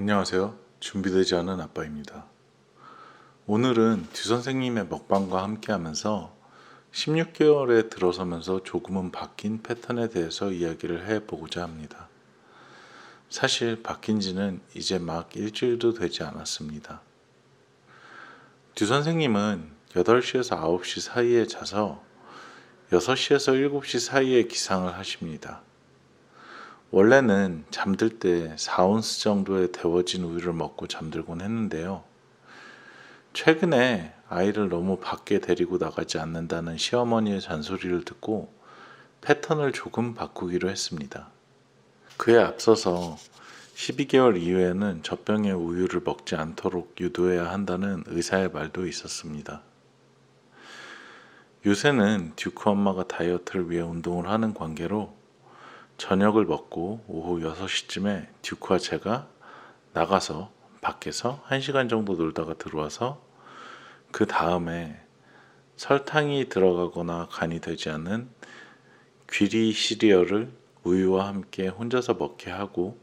안녕하세요. 준비되지 않은 아빠입니다. 오늘은 듀 선생님의 먹방과 함께 하면서 16개월에 들어서면서 조금은 바뀐 패턴에 대해서 이야기를 해보고자 합니다. 사실 바뀐 지는 이제 막 일주일도 되지 않았습니다. 듀 선생님은 8시에서 9시 사이에 자서 6시에서 7시 사이에 기상을 하십니다. 원래는 잠들 때 4온스 정도의 데워진 우유를 먹고 잠들곤 했는데요. 최근에 아이를 너무 밖에 데리고 나가지 않는다는 시어머니의 잔소리를 듣고 패턴을 조금 바꾸기로 했습니다. 그에 앞서서 12개월 이후에는 젖병의 우유를 먹지 않도록 유도해야 한다는 의사의 말도 있었습니다. 요새는 듀크 엄마가 다이어트를 위해 운동을 하는 관계로 저녁을 먹고 오후 6시쯤에 듀크와 제가 나가서 밖에서 1시간 정도 놀다가 들어와서 그 다음에 설탕이 들어가거나 간이 되지 않은 귀리 시리얼을 우유와 함께 혼자서 먹게 하고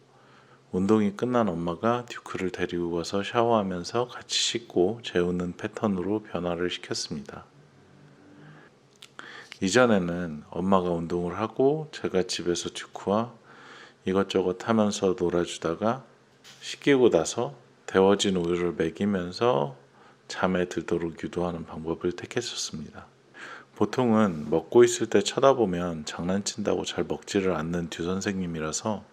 운동이 끝난 엄마가 듀크를 데리고 가서 샤워하면서 같이 씻고 재우는 패턴으로 변화를 시켰습니다. 이전에는 엄마가 운동을 하고 제가 집에서 듀크와 이것저것 하면서 놀아주다가 씻기고 나서 데워진 우유를 먹이면서 잠에 들도록 유도하는 방법을 택했었습니다. 보통은 먹고 있을 때 쳐다보면 장난친다고 잘 먹지를 않는 듀 선생님이라서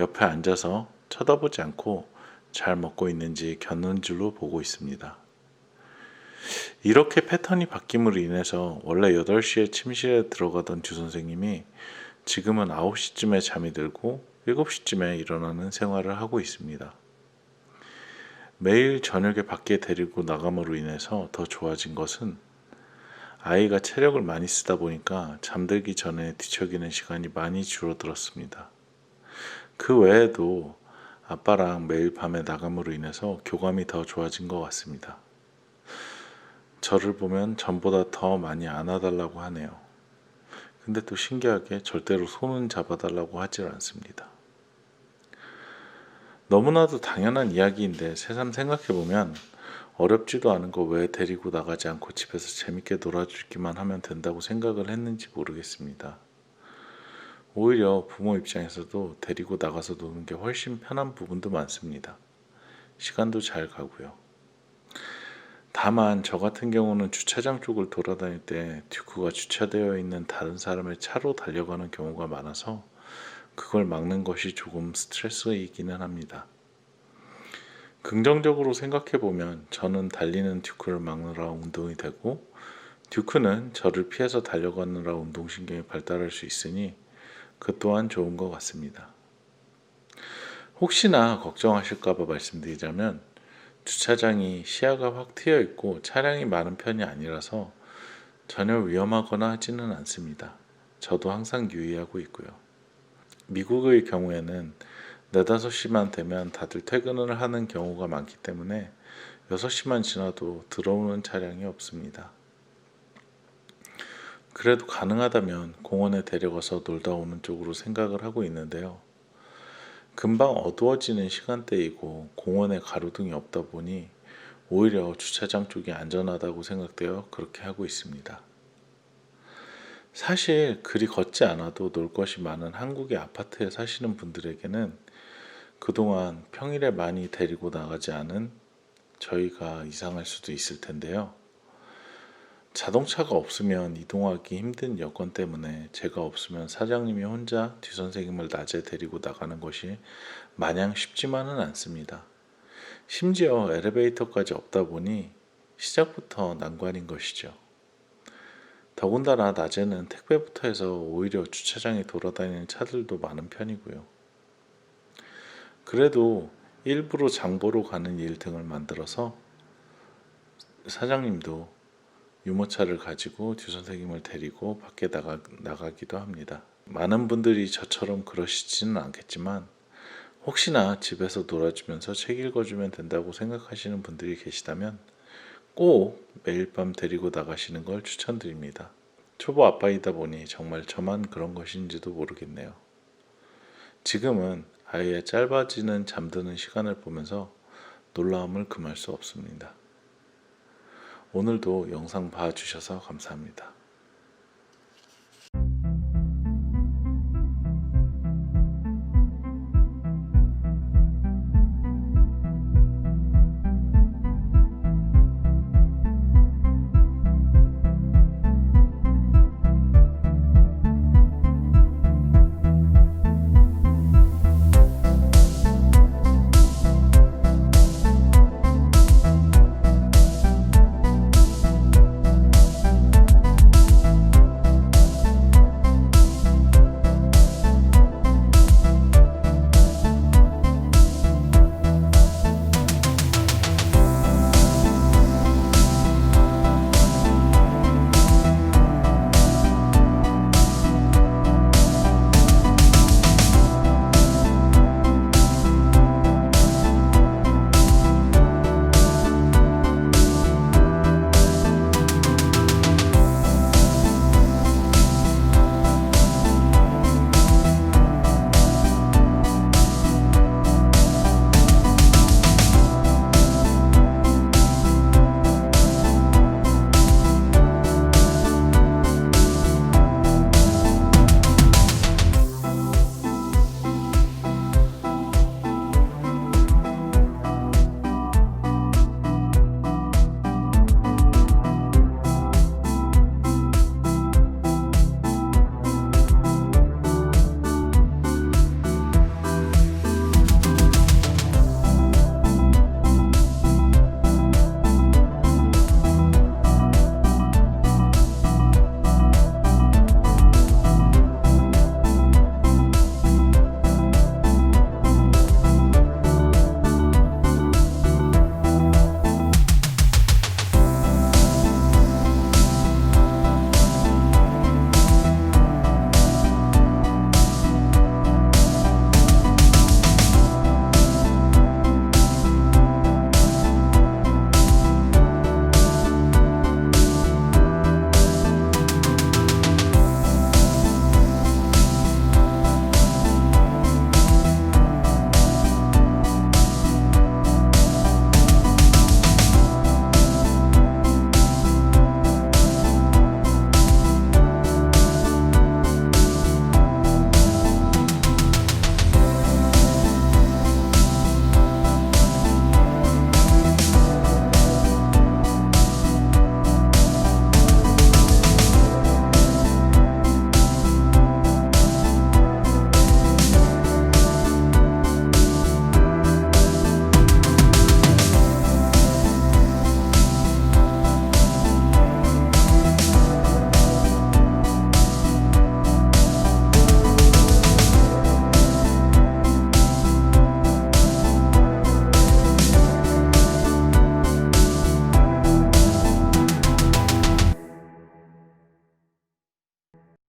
옆에 앉아서 쳐다보지 않고 잘 먹고 있는지 곁눈 질로 보고 있습니다. 이렇게 패턴이 바뀜으로 인해서 원래 8시에 침실에 들어가던 듀 선생님이 지금은 9시쯤에 잠이 들고 7시쯤에 일어나는 생활을 하고 있습니다. 매일 저녁에 밖에 데리고 나감으로 인해서 더 좋아진 것은 아이가 체력을 많이 쓰다 보니까 잠들기 전에 뒤척이는 시간이 많이 줄어들었습니다. 그 외에도 아빠랑 매일 밤에 나감으로 인해서 교감이 더 좋아진 것 같습니다. 저를 보면 전보다 더 많이 안아달라고 하네요. 근데 또 신기하게 절대로 손은 잡아달라고 하질 않습니다. 너무나도 당연한 이야기인데 새삼 생각해보면 어렵지도 않은 거 왜 데리고 나가지 않고 집에서 재밌게 놀아주기만 하면 된다고 생각을 했는지 모르겠습니다. 오히려 부모 입장에서도 데리고 나가서 노는 게 훨씬 편한 부분도 많습니다. 시간도 잘 가고요. 다만 저 같은 경우는 주차장 쪽을 돌아다닐 때 듀크가 주차되어 있는 다른 사람의 차로 달려가는 경우가 많아서 그걸 막는 것이 조금 스트레스이기는 합니다. 긍정적으로 생각해 보면 저는 달리는 듀크를 막느라 운동이 되고 듀크는 저를 피해서 달려가느라 운동신경이 발달할 수 있으니 그 또한 좋은 것 같습니다. 혹시나 걱정하실까봐 말씀드리자면 주차장이 시야가 확 트여 있고 차량이 많은 편이 아니라서 전혀 위험하거나 하지는 않습니다. 저도 항상 유의하고 있고요. 미국의 경우에는 4, 5시만 되면 다들 퇴근을 하는 경우가 많기 때문에 6시만 지나도 들어오는 차량이 없습니다. 그래도 가능하다면 공원에 데려가서 놀다 오는 쪽으로 생각을 하고 있는데요. 금방 어두워지는 시간대이고 공원에 가로등이 없다 보니 오히려 주차장 쪽이 안전하다고 생각되어 그렇게 하고 있습니다. 사실 그리 걷지 않아도 놀 것이 많은 한국의 아파트에 사시는 분들에게는 그동안 평일에 많이 데리고 나가지 않은 저희가 이상할 수도 있을 텐데요. 자동차가 없으면 이동하기 힘든 여건 때문에 제가 없으면 사장님이 혼자 뒤 선생님을 낮에 데리고 나가는 것이 마냥 쉽지만은 않습니다. 심지어 엘리베이터까지 없다 보니 시작부터 난관인 것이죠. 더군다나 낮에는 택배부터 해서 오히려 주차장에 돌아다니는 차들도 많은 편이고요. 그래도 일부러 장보러 가는 일 등을 만들어서 사장님도 유모차를 가지고 듀 선생님을 데리고 밖에 나가, 나가기도 합니다. 많은 분들이 저처럼 그러시지는 않겠지만 혹시나 집에서 놀아주면서 책 읽어주면 된다고 생각하시는 분들이 계시다면 꼭 매일 밤 데리고 나가시는 걸 추천드립니다. 초보 아빠이다 보니 정말 저만 그런 것인지도 모르겠네요. 지금은 아이의 짧아지는 잠드는 시간을 보면서 놀라움을 금할 수 없습니다. 오늘도 영상 봐주셔서 감사합니다.